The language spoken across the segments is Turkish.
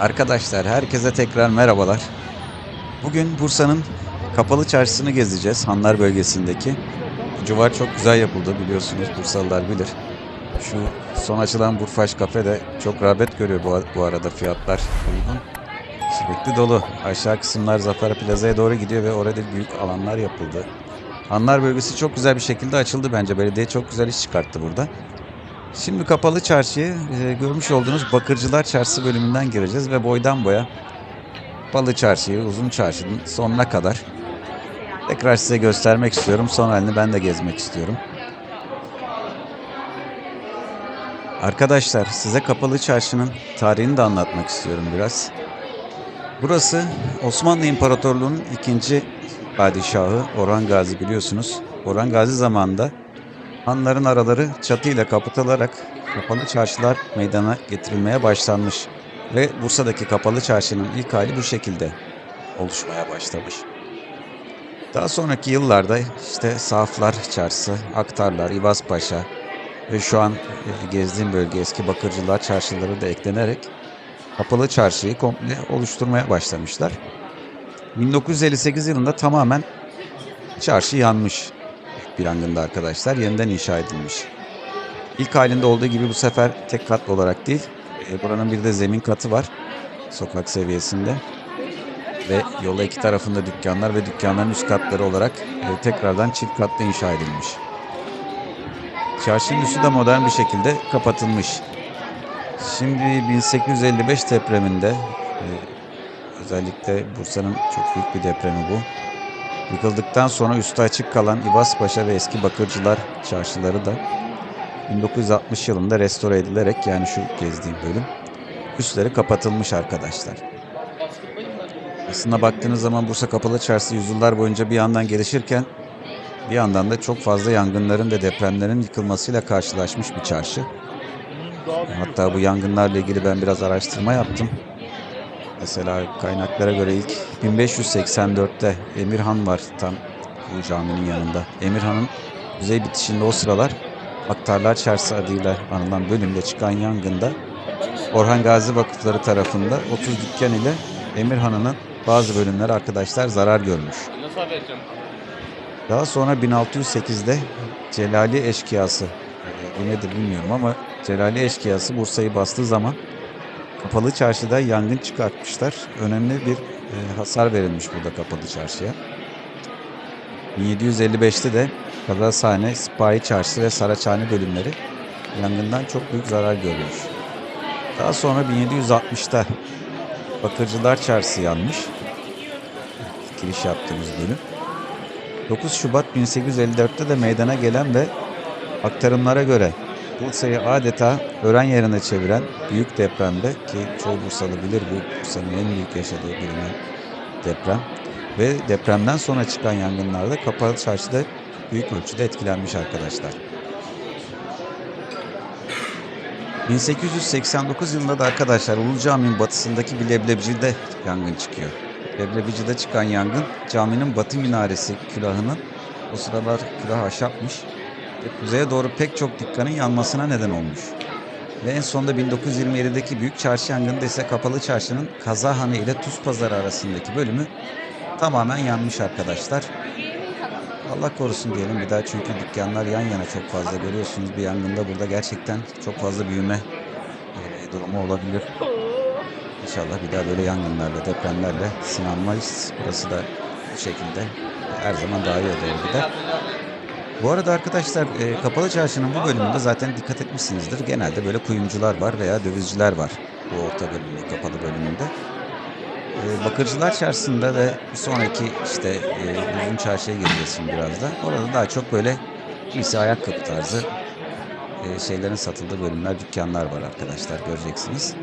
Arkadaşlar herkese tekrar merhabalar. Bugün Bursa'nın kapalı çarşısını gezeceğiz Hanlar bölgesindeki. Civar çok güzel yapıldı biliyorsunuz Bursalılar bilir. Şu son açılan Burfaş Kafe de çok rağbet görüyor bu, bu arada fiyatlar uygun. Sürekli dolu. Aşağı kısımlar Zafer Plaza'ya doğru gidiyor ve orada büyük alanlar yapıldı. Hanlar bölgesi çok güzel bir şekilde açıldı bence. Belediye çok güzel iş çıkarttı burada. Şimdi kapalı çarşıya e, görmüş olduğunuz Bakırcılar Çarşısı bölümünden gireceğiz ve boydan boya Balı Çarşı'yı uzun çarşının sonuna kadar tekrar size göstermek istiyorum. Son halini ben de gezmek istiyorum. Arkadaşlar size kapalı çarşının tarihini de anlatmak istiyorum biraz. Burası Osmanlı İmparatorluğu'nun ikinci padişahı Orhan Gazi biliyorsunuz. Orhan Gazi zamanında hanların araları çatıyla kapatılarak kapalı çarşılar meydana getirilmeye başlanmış. Ve Bursa'daki kapalı çarşının ilk hali bu şekilde oluşmaya başlamış. Daha sonraki yıllarda işte Saflar Çarşısı, Aktarlar, İvazpaşa ve şu an e, gezdiğim bölge eski Bakırcılar Çarşıları da eklenerek kapalı çarşıyı komple oluşturmaya başlamışlar. 1958 yılında tamamen çarşı yanmış bir yangında arkadaşlar. Yeniden inşa edilmiş. İlk halinde olduğu gibi bu sefer tek katlı olarak değil, e, buranın bir de zemin katı var sokak seviyesinde. Ve yola iki tarafında dükkanlar ve dükkanların üst katları olarak e, tekrardan çift katlı inşa edilmiş. Çarşının üstü de modern bir şekilde kapatılmış. Şimdi 1855 depreminde e, özellikle Bursa'nın çok büyük bir depremi bu. Yıkıldıktan sonra üstü açık kalan İvazpaşa ve eski Bakırcılar çarşıları da 1960 yılında restore edilerek yani şu gezdiğim bölüm üstleri kapatılmış arkadaşlar. Aslında baktığınız zaman Bursa Kapalı Çarşısı yüzyıllar boyunca bir yandan gelişirken bir yandan da çok fazla yangınların ve depremlerin yıkılmasıyla karşılaşmış bir çarşı. Hatta bu yangınlarla ilgili ben biraz araştırma yaptım. Mesela kaynaklara göre ilk 1584'te Emirhan var tam bu caminin yanında. Emirhan'ın kuzey bitişinde o sıralar Aktarlar Çarşısı adıyla anılan bölümde çıkan yangında Orhan Gazi Vakıfları tarafında 30 dükkan ile Emirhan'ın bazı bölümleri arkadaşlar zarar görmüş. Daha sonra 1608'de Celali Eşkıyası, e, bu nedir bilmiyorum ama Celali Eşkıyası Bursa'yı bastığı zaman kapalı çarşıda yangın çıkartmışlar. Önemli bir e, hasar verilmiş burada kapalı çarşıya. 1755'te de Kazasane, Sipahi Çarşısı ve Saraçhane bölümleri yangından çok büyük zarar görmüş. Daha sonra 1760'ta Bakırcılar Çarşısı yanmış. Giriş yaptığımız bölüm. 9 Şubat 1854'te de meydana gelen ve aktarımlara göre Bursa'yı adeta öğren yerine çeviren büyük depremde ki çoğu Bursalı bilir bu Bursa'nın en büyük yaşadığı bilinen deprem ve depremden sonra çıkan yangınlarda kapalı çarşıda büyük ölçüde etkilenmiş arkadaşlar. 1889 yılında da arkadaşlar Ulu Cami'nin batısındaki bir leblebicide yangın çıkıyor. Leblebici'de çıkan yangın caminin batı minaresi külahının o sıralar külah ahşapmış ve kuzeye doğru pek çok dükkanın yanmasına neden olmuş. Ve en sonunda 1927'deki büyük çarşı yangında ise kapalı çarşının Kazahanı ile Tuz Pazarı arasındaki bölümü tamamen yanmış arkadaşlar. Allah korusun diyelim bir daha çünkü dükkanlar yan yana çok fazla görüyorsunuz bir yangında burada gerçekten çok fazla büyüme e, durumu olabilir. İnşallah bir daha böyle yangınlarla, depremlerle sınanmayız. Burası da bu şekilde her zaman daha iyi doğru gider. Bu arada arkadaşlar e, Kapalı Çarşı'nın bu bölümünde zaten dikkat etmişsinizdir. Genelde böyle kuyumcular var veya dövizciler var bu orta bölümünde, kapalı bölümünde. E, Bakırcılar Çarşısı'nda ve bir sonraki işte e, uzun çarşıya gireceğiz şimdi birazdan. Orada daha çok böyle giysi ayakkabı tarzı e, şeylerin satıldığı bölümler, dükkanlar var arkadaşlar göreceksiniz.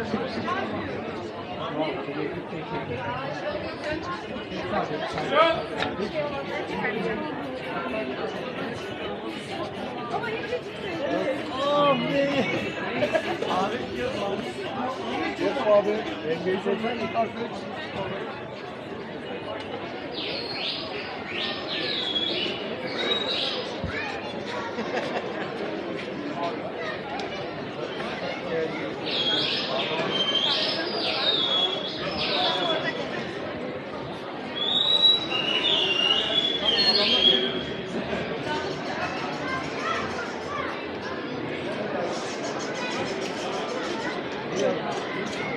Abi. Abi. Engeyi çeker mi? Obrigado.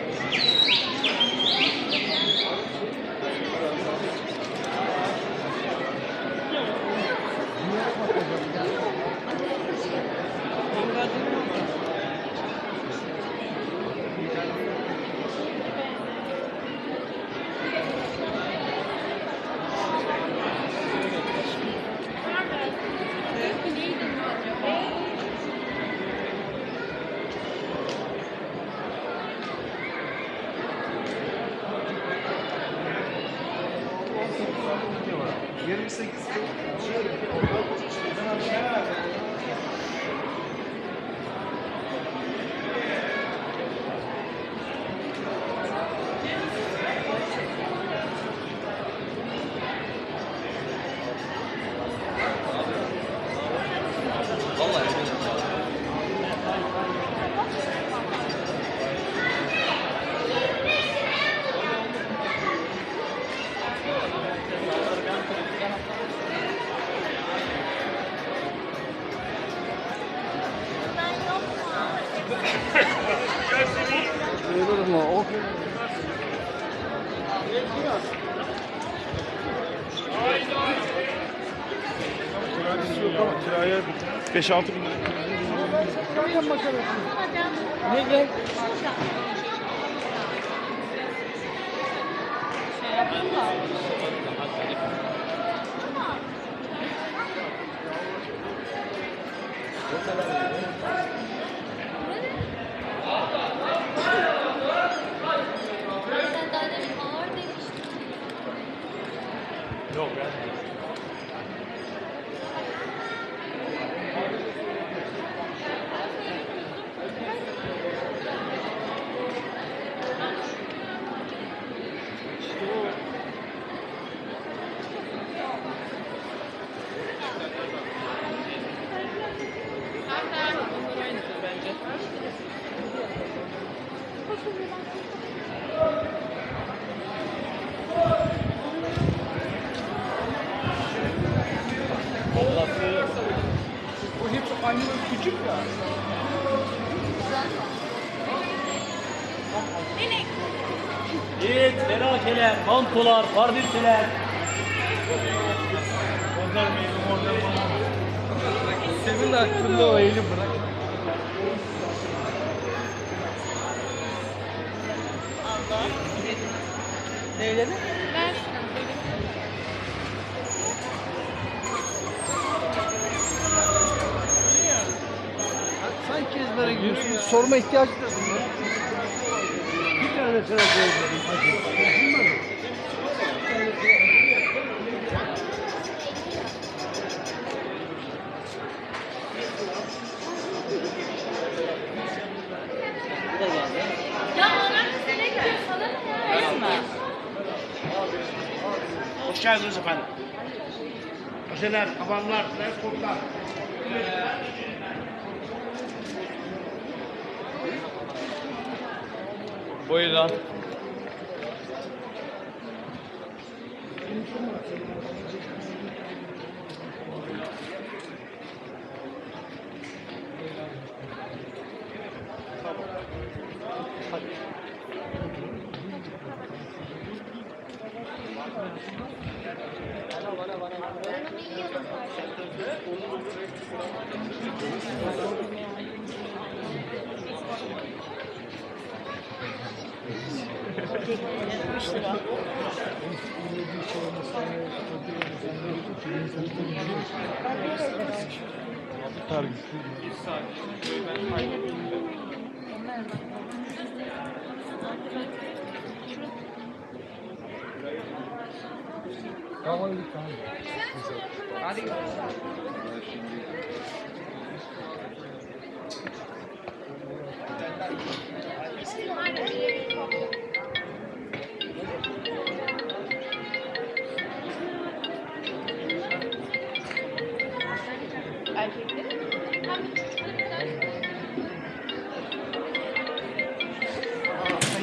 Yukarı. Olur 5-6 bin lira. ne renk? Sen daha yani. Bu hepsi aynı küçük ya. Evet, felakeler, mantolar, pardüsüler. Senin aklında o eli bırak. Şunu. böyle. Sanki ezbere gidiyorsun. Sorma ihtiyacı da var. Bir tane sıra koyalım. Hadi. Ya onlar bize ne diyor? Sana ne ya? Resmen. Hoş geldiniz efendim. Köşeler, tabanlar, kurtlar. Buyurun. Hadi.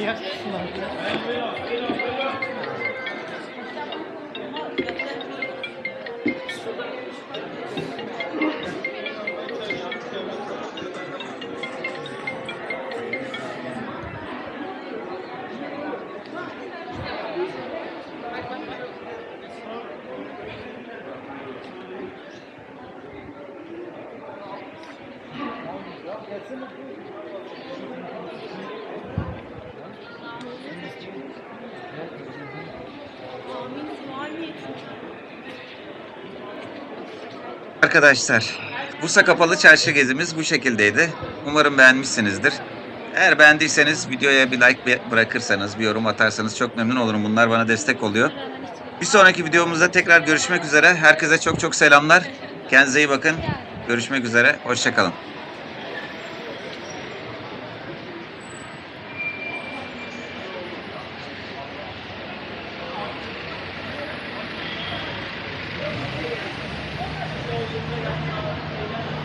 Yes. Arkadaşlar, Bursa Kapalı Çarşı gezimiz bu şekildeydi. Umarım beğenmişsinizdir. Eğer beğendiyseniz videoya bir like bırakırsanız, bir yorum atarsanız çok memnun olurum. Bunlar bana destek oluyor. Bir sonraki videomuzda tekrar görüşmek üzere. Herkese çok çok selamlar. Kendinize iyi bakın. Görüşmek üzere. Hoşçakalın. 何者だ?